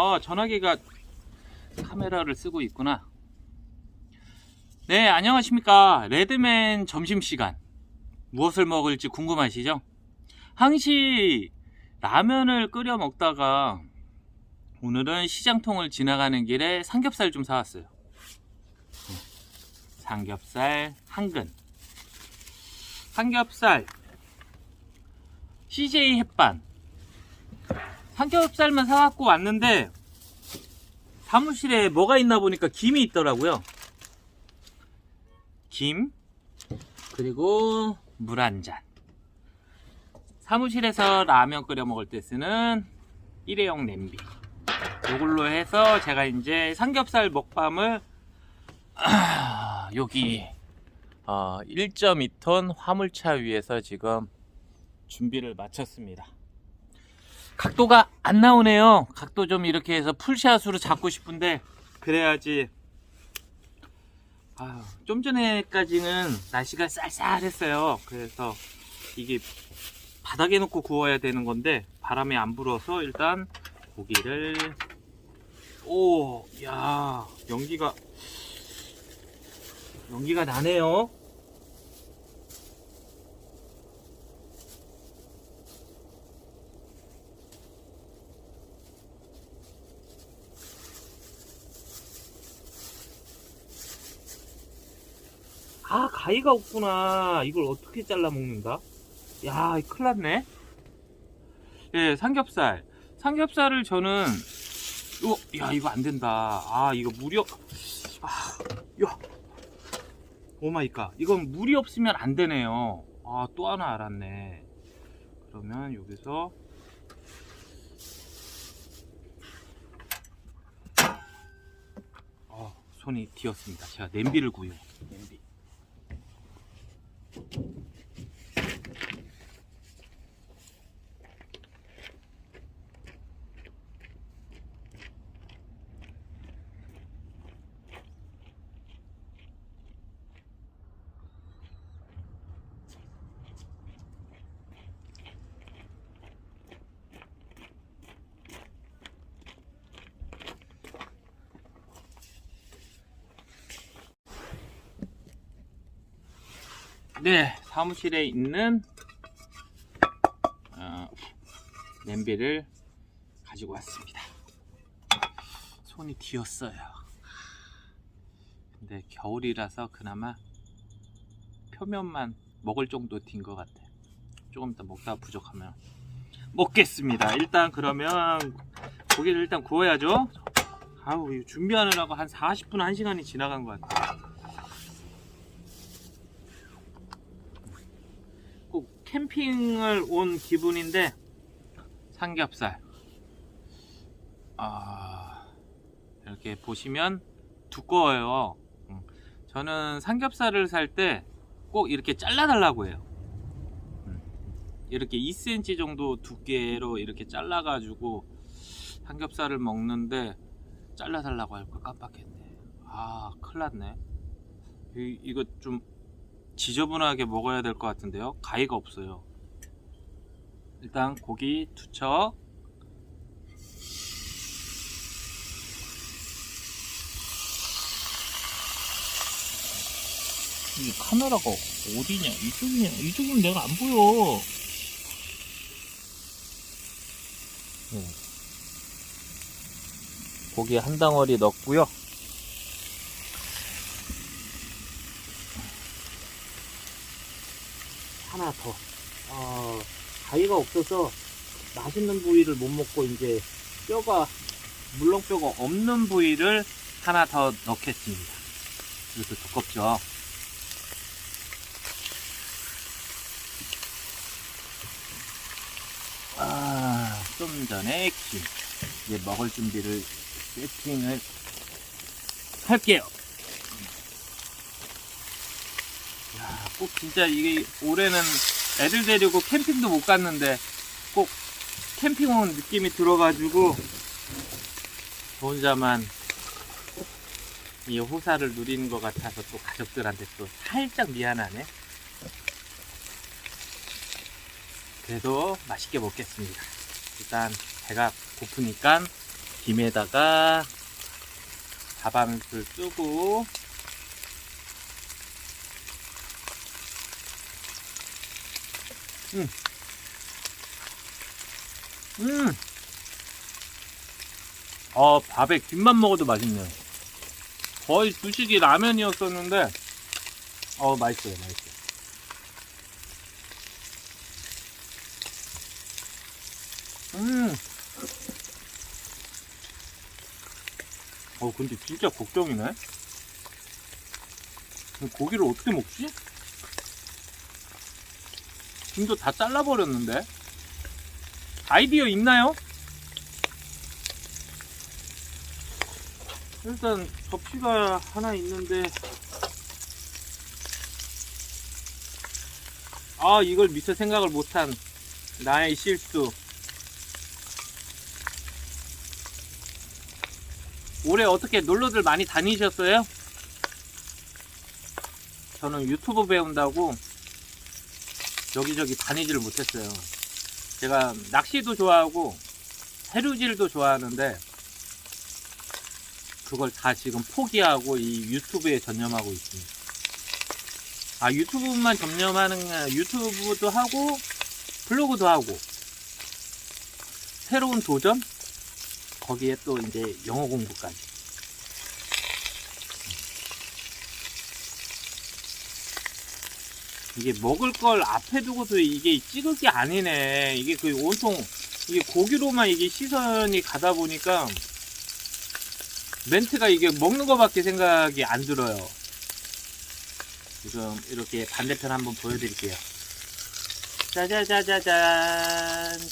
아, 전화기가 카메라를 쓰고 있구나. 네, 안녕하십니까. 레드맨 점심시간. 무엇을 먹을지 궁금하시죠? 항시 라면을 끓여 먹다가 오늘은 시장통을 지나가는 길에 삼겹살 좀 사왔어요. 네, 삼겹살 한 근. 삼겹살 CJ 햇반. 삼겹살만 사갖고 왔는데 사무실에 뭐가 있나 보니까 김이 있더라고요. 김 그리고 물 한 잔. 사무실에서 라면 끓여 먹을 때 쓰는 일회용 냄비. 이걸로 해서 제가 이제 삼겹살 먹밤을 아, 여기 어, 1.2톤 화물차 위에서 지금 준비를 마쳤습니다. 각도가 안 나오네요. 각도 좀 이렇게 해서 풀샷으로 잡고 싶은데 그래야지. 아유, 좀 전에까지는 날씨가 쌀쌀했어요. 그래서 이게 바닥에 놓고 구워야 되는 건데 바람이 안 불어서 일단 고기를 오, 야, 연기가 연기가 나네요. 아, 가위가 없구나. 이걸 어떻게 잘라 먹는다? 야, 이 큰일 났네. 예, 삼겹살. 삼겹살을 저는, 어, 야, 이거 안 된다. 아, 이거 물이, 없, 아, 야. 오마이갓. 이건 물이 없으면 안 되네요. 아, 또 하나 알았네. 그러면 여기서, 어, 손이 뒤었습니다. 제가 냄비를 구요. 냄비. Thank you. 네, 사무실에 있는 어, 냄비를 가지고 왔습니다. 손이 뒤었어요. 근데 겨울이라서 그나마 표면만 먹을 정도 딘 것 같아요. 조금 더 먹다가 부족하면 먹겠습니다. 일단 그러면 고기를 일단 구워야죠. 아우 준비하느라고 한 40분 1시간이 지나간 것 같아요. 꼭 캠핑을 온 기분인데 삼겹살. 아 이렇게 보시면 두꺼워요. 음, 저는 삼겹살을 살 때 꼭 이렇게 잘라 달라고 해요. 음, 이렇게 2cm 정도 두께로 이렇게 잘라 가지고 삼겹살을 먹는데 잘라 달라고 할 걸 깜빡했네. 아 큰일 났네. 이, 이거 좀 지저분하게 먹어야 될 것 같은데요. 가위가 없어요. 일단 고기 투척. 이 카메라가 어디냐? 이쪽이냐? 이쪽이면 내가 안 보여. 네. 고기 한 덩어리 넣고요. 더. 어, 가위가 없어서 맛있는 부위를 못 먹고 이제 뼈가 물렁뼈가 없는 부위를 하나 더 넣겠습니다. 이것도 두껍죠. 아, 좀 전에 김. 이제 먹을 준비를 세팅을 할게요. 야, 꼭 진짜 이게 올해는 애들 데리고 캠핑도 못 갔는데 꼭 캠핑 온 느낌이 들어가지고 저 혼자만 이 호사를 누리는 것 같아서 또 가족들한테 또 살짝 미안하네. 그래도 맛있게 먹겠습니다. 일단 배가 고프니까 김에다가 밥한술 쓰고 음. 음. 어, 밥에 김만 먹어도 맛있네요. 거의 주식이 라면이었었는데, 어, 맛있어요, 맛있어요. 음. 어, 근데 진짜 걱정이네. 고기를 어떻게 먹지? 김도 다 잘라버렸는데. 아이디어 있나요? 일단 접시가 하나 있는데 아 이걸 미처 생각을 못한 나의 실수 올해 어떻게 놀러들 많이 다니셨어요? 저는 유튜브 배운다고 여기저기 다니지를 못했어요 제가 낚시도 좋아하고 해루질도 좋아하는데 그걸 다 지금 포기하고 이 유튜브에 전념하고 있습니다. 아 유튜브만 전념하는 유튜브도 하고 블로그도 하고 새로운 도전 거기에 또 이제 영어 공부까지. 이게 먹을 걸 앞에 두고도 이게 찍을 게 아니네. 이게 그 온통 이게 고기로만 이게 시선이 가다 보니까 멘트가 이게 먹는 거밖에 생각이 안 들어요. 지금 이렇게 반대편 한번 보여드릴게요. 짜자자자잔,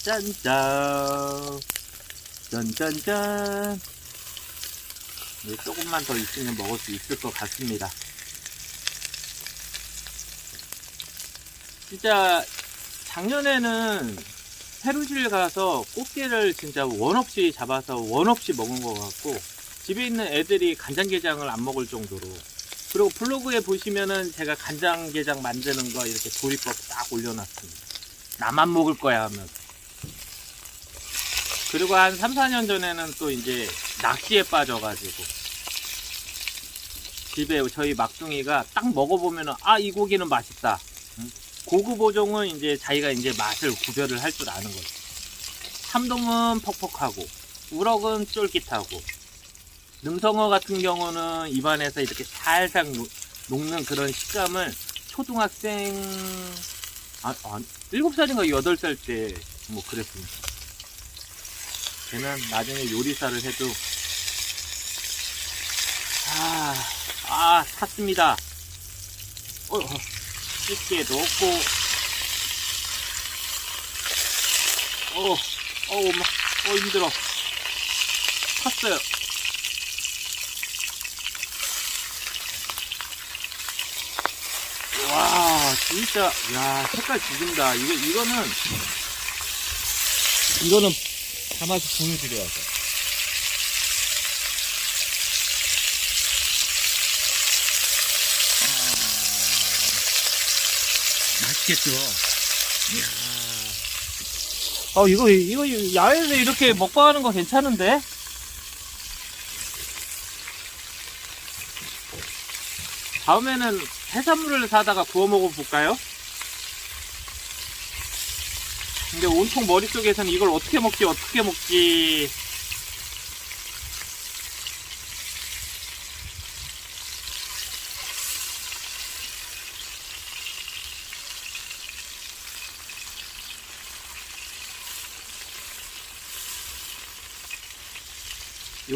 짠짠, 짠짠짠. 네, 조금만 더 있으면 먹을 수 있을 것 같습니다. 진짜 작년에는 페루실 가서 꽃게를 진짜 원 없이 잡아서 원 없이 먹은 것 같고 집에 있는 애들이 간장게장을 안 먹을 정도로. 그리고 블로그에 보시면은 제가 간장게장 만드는 거 이렇게 조리법 딱 올려놨습니다. 나만 먹을 거야 하면서. 그리고 한 3, 4년 전에는 또 이제 낚시에 빠져가지고 집에 저희 막둥이가 딱 먹어보면은 아 이 고기는 맛있다. 응? 고급 어종은 이제 자기가 이제 맛을 구별을 할 줄 아는 거죠 참돔은 퍽퍽하고 우럭은 쫄깃하고 능성어 같은 경우는 입안에서 이렇게 녹- 녹는 그런 식감을 초등학생 아, 아 7살인가 8살 때 뭐 그랬습니다. 걔는 나중에 요리사를 해도 아, 아 탔습니다. 어, 어, 집게도 없고. 어, 어, 엄마, 어 힘들어. 탔어요. 와 진짜. 야 색깔 죽인다. 이거 이거는 이거는 담아서 보여드려야죠 맛있겠죠. 이야 아 이거 이거 야외에서 이렇게 먹방하는 거 괜찮은데? 다음에는 해산물을 사다가 구워 먹어볼까요? 근데 온통 머릿속에서는 이걸 어떻게 먹지 어떻게 먹지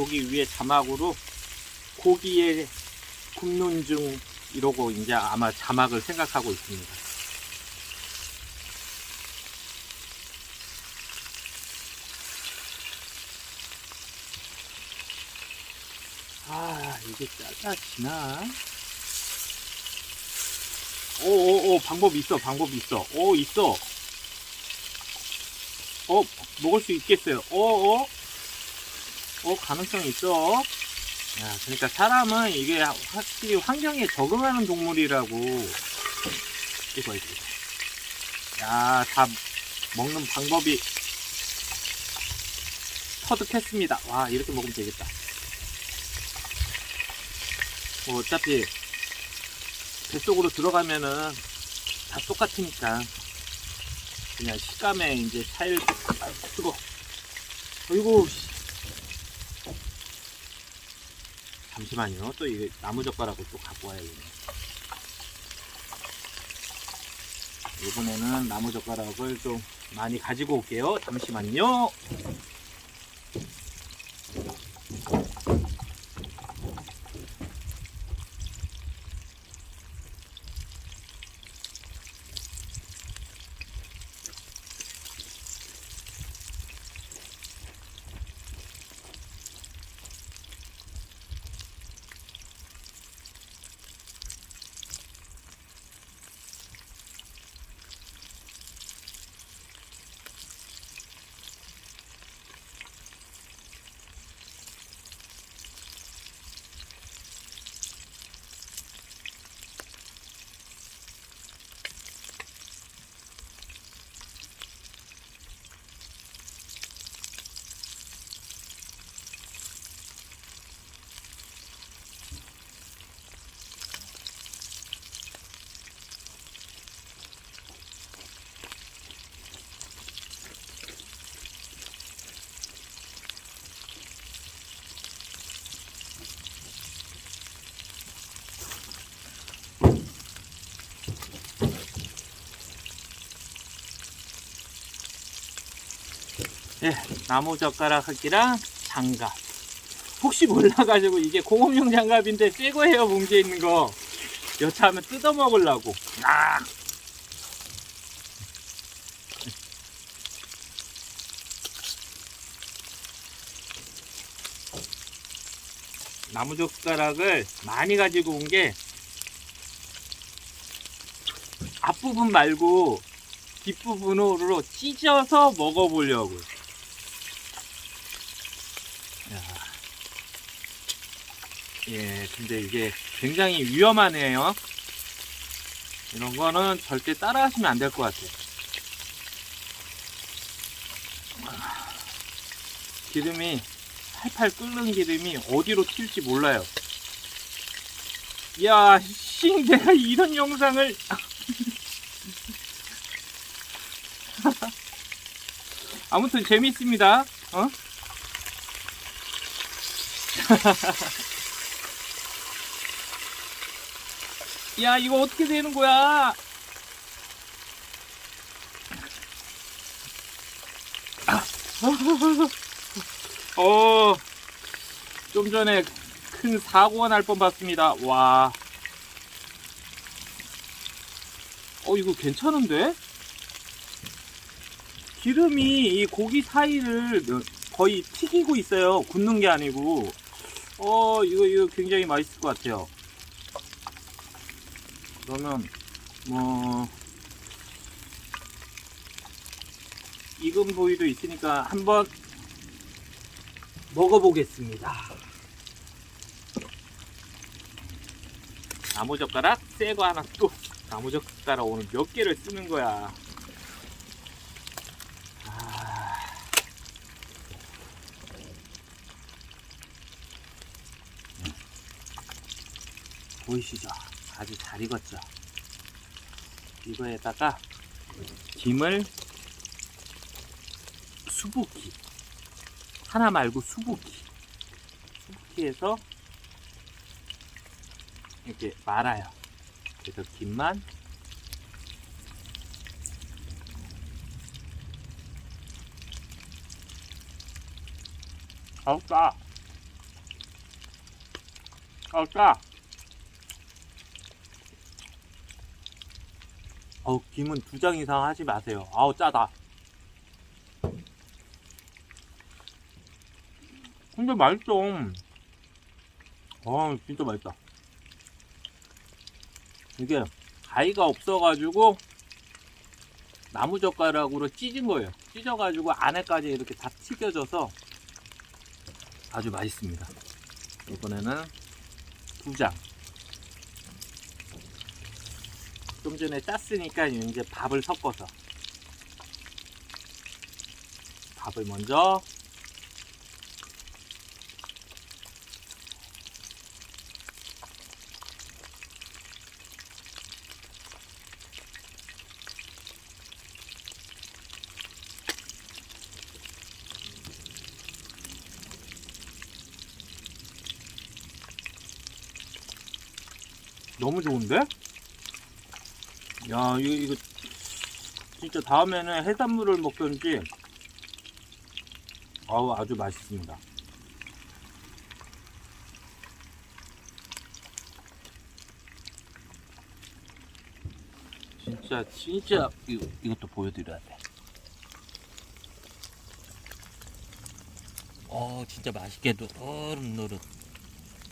여기 위에 자막으로 고기에 굽는 중 이러고 이제 아마 자막을 생각하고 있습니다. 아 이게 잘라지나? 오오오 방법 있어 방법 있어 오 있어 어 먹을 수 있겠어요 어어 어 가능성 있어 야, 그러니까 사람은 이게 확실히 환경에 적응하는 동물이라고 이거 이거. 야, 다 먹는 방법이 터득했습니다. 와 이렇게 먹으면 되겠다. 뭐 어차피 뱃속으로 들어가면은 다 똑같으니까 그냥 식감에 이제 차이를 아, 뜨거. 어이구. 씨. 잠시만요. 또 이게 나무 젓가락을 또 갖고 와야겠네. 이번에는 나무 젓가락을 좀 많이 가지고 올게요. 잠시만요. 예, 나무 젓가락 하기랑 장갑. 혹시 몰라가지고 이게 공업용 장갑인데 새 거예요, 뭉쳐 있는 거. 여차하면 뜯어 먹으려고. 아! 나무 젓가락을 많이 가지고 온 게 앞부분 말고 뒷부분으로 찢어서 먹어보려고. 야. 예, 근데 이게 굉장히 위험하네요. 이런 거는 절대 따라 하시면 안 될 것 같아요. 아, 기름이 팔팔 끓는 기름이 어디로 튈지 몰라요. 야, 씨, 내가 이런 영상을 아무튼 재밌습니다. 어? 야, 이거 어떻게 되는 거야? 어, 좀 전에 큰 사고가 날 뻔 봤습니다. 와. 어, 이거 괜찮은데? 기름이 이 고기 사이를 거의 튀기고 있어요. 굽는 게 아니고. 어, 이거, 이거 굉장히 맛있을 것 같아요. 그러면, 뭐, 익은 부위도 있으니까 한번 먹어보겠습니다. 나무젓가락 새 거 하나 또 나무젓가락 오늘 몇 개를 쓰는 거야. 아. 음. 보이시죠? 아주 잘 익었죠? 이거에다가 김을 수북히 하나 말고 수북히 수북히해서 이렇게 말아요. 그래서 김만 아우 까 아우 까 어우 김은 두 장 이상 하지 마세요. 아우 짜다. 근데 맛있어 아 진짜 맛있다. 이게 가위가 없어가지고 나무젓가락으로 찢은 거예요. 찢어가지고 안에까지 이렇게 다 튀겨져서 아주 맛있습니다. 이번에는 두장 전에 짰으니까 이제 밥을 섞어서 밥을 먼저 너무 좋은데? 야, 이거, 이거, 진짜 다음에는 해산물을 먹든지, 아우, 아주 맛있습니다. 진짜, 진짜, 이거, 이것도 보여드려야 돼. 어, 진짜 맛있게 노릇노릇.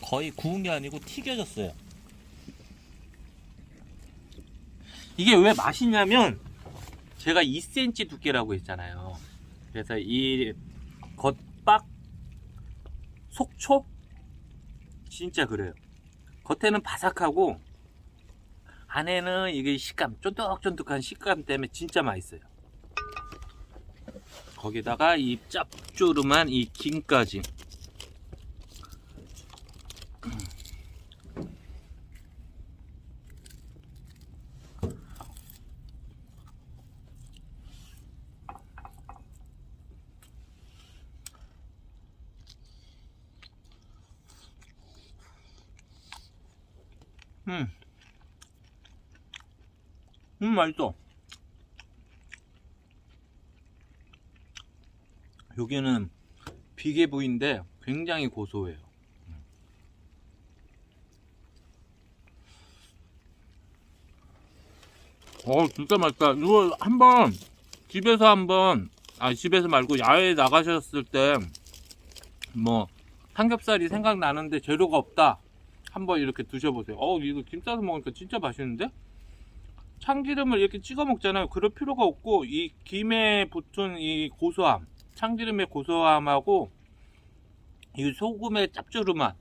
거의 구운 게 아니고 튀겨졌어요. 이게 왜 맛있냐면 제가 2cm 두께라고 했잖아요. 그래서 이 겉박 속초 진짜 그래요. 겉에는 바삭하고 안에는 이게 식감 쫀득쫀득한 식감 때문에 진짜 맛있어요. 거기다가 이 짭조름한 이 김까지 음, 맛있어. 여기는 비계 부위인데 굉장히 고소해요. 어, 진짜 맛있다. 이거 한번 집에서 한번 아 집에서 말고 야외에 나가셨을 때 뭐 삼겹살이 생각나는데 재료가 없다. 한번 이렇게 드셔보세요. 어, 이거 김 싸서 먹으니까 진짜 맛있는데? 참기름을 이렇게 찍어 먹잖아요. 그럴 필요가 없고, 이 김에 붙은 이 고소함, 참기름의 고소함하고, 이 소금의 짭조름한,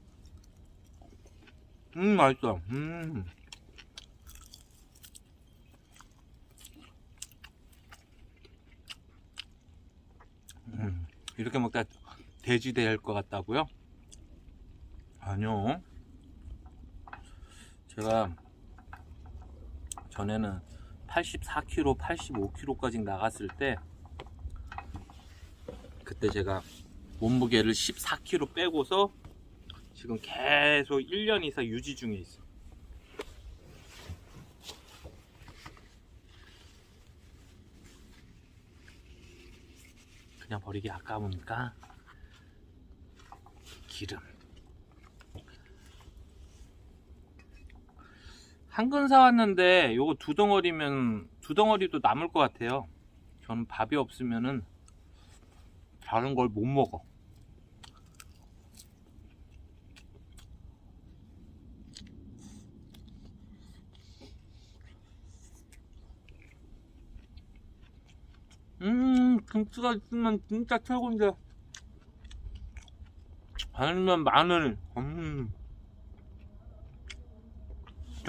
음, 맛있어. 음. 음, 이렇게 먹다 돼지 될 것 같다고요? 아니요. 제가 전에는 84kg, 85kg까지 나갔을 때 그때 제가 몸무게를 14kg 빼고서 지금 계속 1년 이상 유지 중에 있어. 그냥 버리기 아까우니까 기름. 한근 사왔는데 요거 두 덩어리면 두 덩어리도 남을 것 같아요. 저는 밥이 없으면은 다른 걸 못 먹어. 음, 김치가 있으면 진짜 최고인데. 아니면 마늘. 음.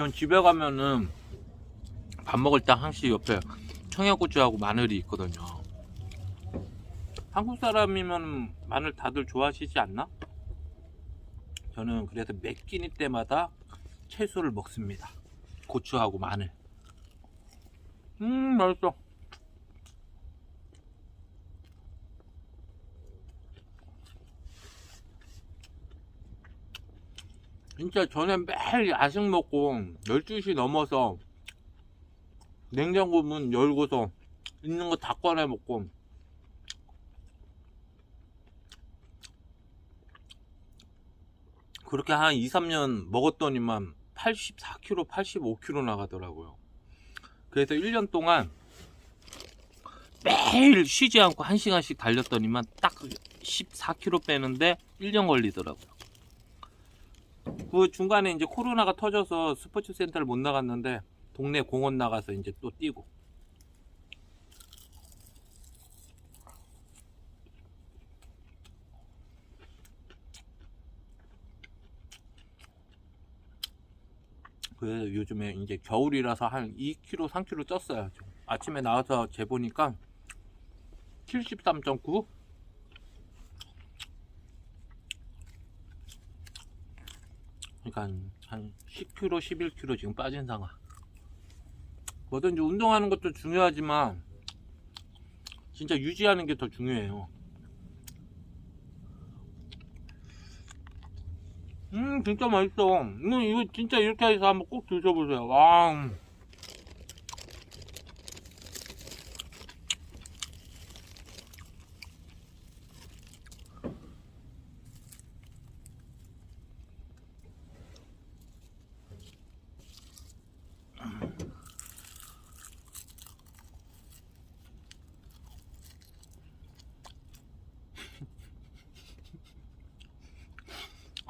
전 집에 가면은 밥 먹을 때 항상 옆에 청양고추하고 마늘이 있거든요. 한국 사람이면 마늘 다들 좋아하시지 않나? 저는 그래서 매 끼니 때마다 채소를 먹습니다. 고추하고 마늘. 음, 맛있어. 진짜 전에 매일 야식 먹고 12시 넘어서 냉장고 문 열고서 있는 거 다 꺼내 먹고 그렇게 한 2, 3년 먹었더니만 84kg, 85kg 나가더라고요. 그래서 1년 동안 매일 쉬지 않고 1시간씩 달렸더니만 딱 14kg 빼는데 1년 걸리더라고요. 그 중간에 이제 코로나가 터져서 스포츠 센터를 못 나갔는데 동네 공원 나가서 이제 또 뛰고 그래서 요즘에 이제 겨울이라서 한 2kg, 3kg 쪘어요. 아침에 나와서 재보니까 73.9 그러니까 한, 한 10kg, 11kg 지금 빠진 상황. 뭐든지 운동하는 것도 중요하지만 진짜 유지하는 게 더 중요해요. 음 진짜 맛있어 이거, 이거 진짜 이렇게 해서 한번 꼭 드셔보세요 와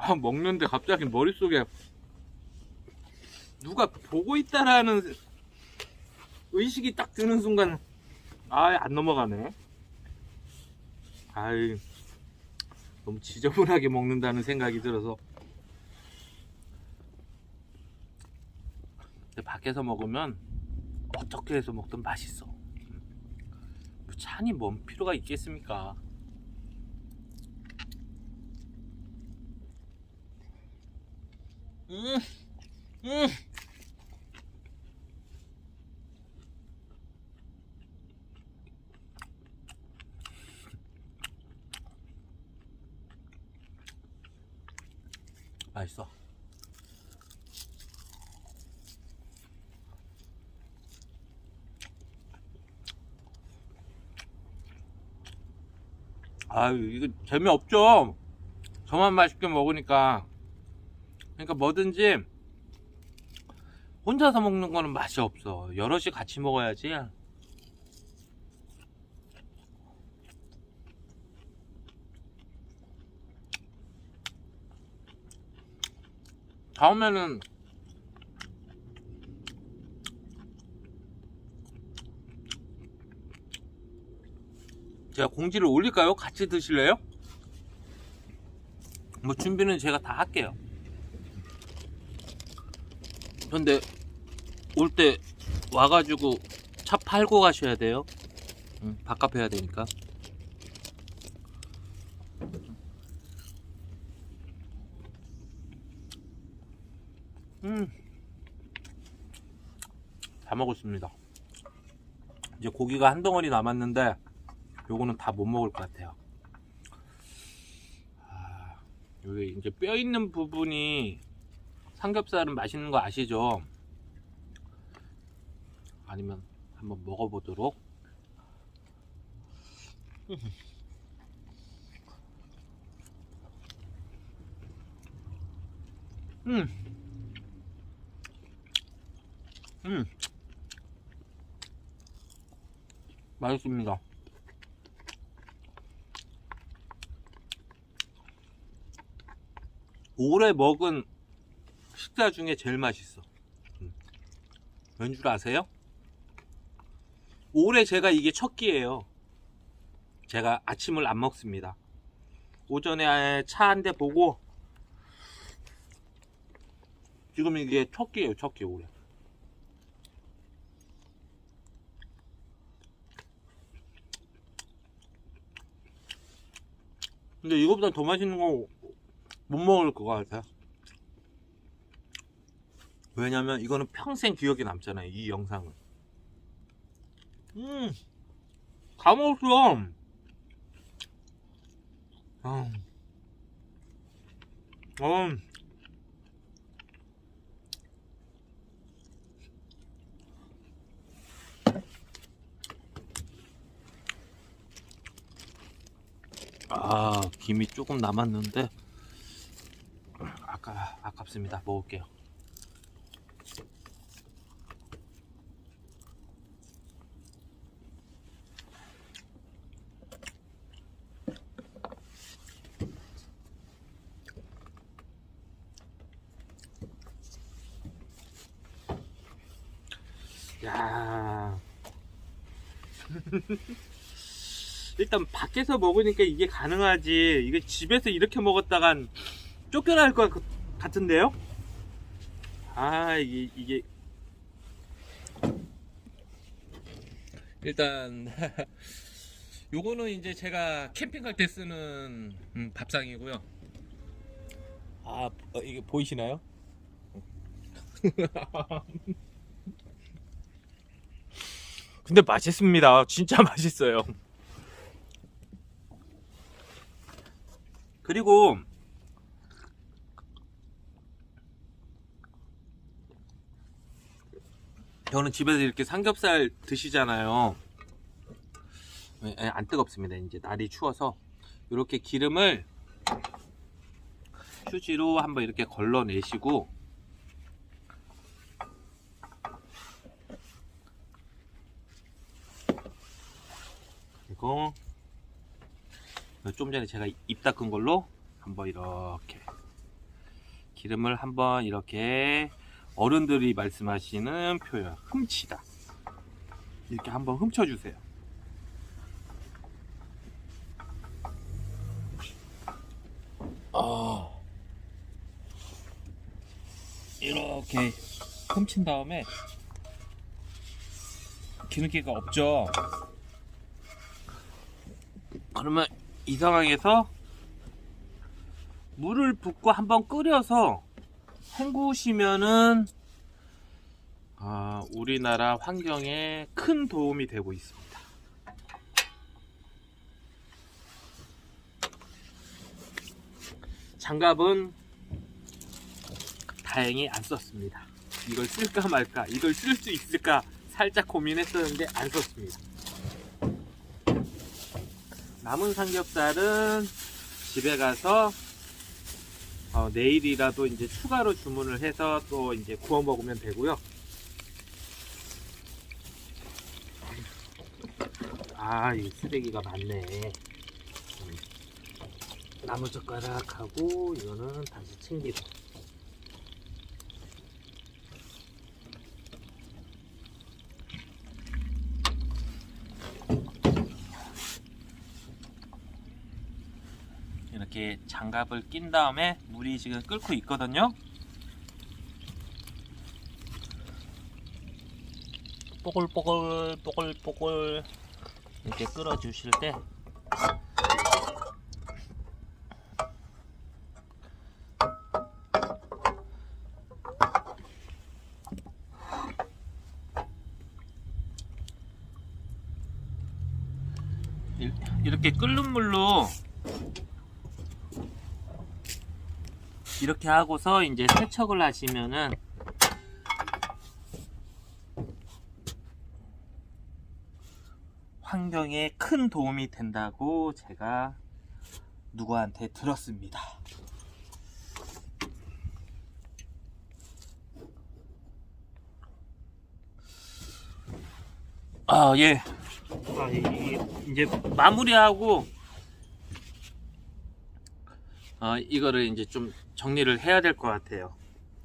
아, 먹는데 갑자기 머릿속에 누가 보고 있다라는 의식이 딱 드는 순간 아예 안 넘어가네. 아이 너무 지저분하게 먹는다는 생각이 들어서 밖에서 먹으면 어떻게 해서 먹든 맛있어. 뭐 찬이 뭔 필요가 있겠습니까? 음, 음. 맛있어. 아유, 이거 재미없죠? 저만 맛있게 먹으니까. 그러니까 뭐든지 혼자서 먹는 거는 맛이 없어. 여럿이 같이 먹어야지. 다음에는 제가 공지를 올릴까요? 같이 드실래요? 뭐 준비는 제가 다 할게요. 근데 올 때 와가지고 차 팔고 가셔야 돼요. 응, 밥값 해야 되니까. 음, 다 먹었습니다. 이제 고기가 한 덩어리 남았는데 요거는 다 못 먹을 것 같아요. 아, 여기 이제 뼈 있는 부분이 삼겹살은 맛있는 거 아시죠? 아니면 한번 먹어보도록. 음. 음. 맛있습니다. 올해 먹은 식사 중에 제일 맛있어. 음. 왠줄 아세요? 올해 제가 이게 첫 끼예요. 제가 아침을 안 먹습니다. 오전에 차 한 대 보고 지금 이게 첫 끼예요, 첫 끼 올해. 근데 이거보다 더 맛있는 거 못 먹을 것 같아. 왜냐면 이거는 평생 기억에 남잖아요. 이 영상은. 음, 다 먹었어. 아, 음. 아, 김이 조금 남았는데 아까 아깝습니다. 먹을게요. 야. 일단 밖에서 먹으니까 이게 가능하지. 이게 집에서 이렇게 먹었다간 쫓겨날 것 같- 같은데요? 아, 이게, 이게. 일단, 요거는 이제 제가 캠핑 갈 때 쓰는 음, 밥상이고요. 아, 어, 이게 보이시나요? 근데 맛있습니다. 진짜 맛있어요. 그리고 저는 집에서 이렇게 삼겹살 드시잖아요. 예, 예, 안 뜨겁습니다. 이제 날이 추워서 이렇게 기름을 휴지로 한번 이렇게 걸러내시고 그리고 좀 전에 제가 입 닦은 걸로 한번 이렇게 기름을 한번 이렇게 어른들이 말씀하시는 표현 훔치다. 이렇게 한번 훔쳐주세요. 어, 이렇게 훔친 다음에 기름기가 없죠? 그러면 이 상황에서 물을 붓고 한번 끓여서 헹구시면은 아, 우리나라 환경에 큰 도움이 되고 있습니다. 장갑은 다행히 안 썼습니다. 이걸 쓸까 말까, 이걸 쓸 수 있을까 살짝 고민했었는데 안 썼습니다. 남은 삼겹살은 집에 가서 어, 내일이라도 이제 추가로 주문을 해서 또 이제 구워 먹으면 되고요. 아, 이 쓰레기가 많네. 음. 나무젓가락하고 이거는 다시 챙기고. 이렇게 장갑을 낀 다음에 물이 지금 끓고 있거든요. 뽀글뽀글 뽀글뽀글 이렇게 끓여 주실 때 이- 이렇게 끓는 물로 이렇게 하고서 이제 세척을 하시면은 환경에 큰 도움이 된다고 제가 누구한테 들었습니다. 아, 예. 아, 이, 이- 이제 마무리하고 어, 이거를 이제 좀 정리를 해야 될 것 같아요.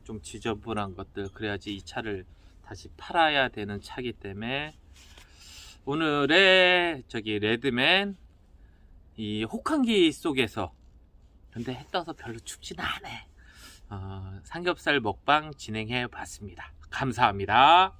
좀 지저분한 것들 그래야지 이 차를 다시 팔아야 되는 차기 때문에 오늘의 저기 레드맨 이 혹한기 속에서 근데 해 떠서 별로 춥진 않네. 어, 삼겹살 먹방 진행해 봤습니다. 감사합니다.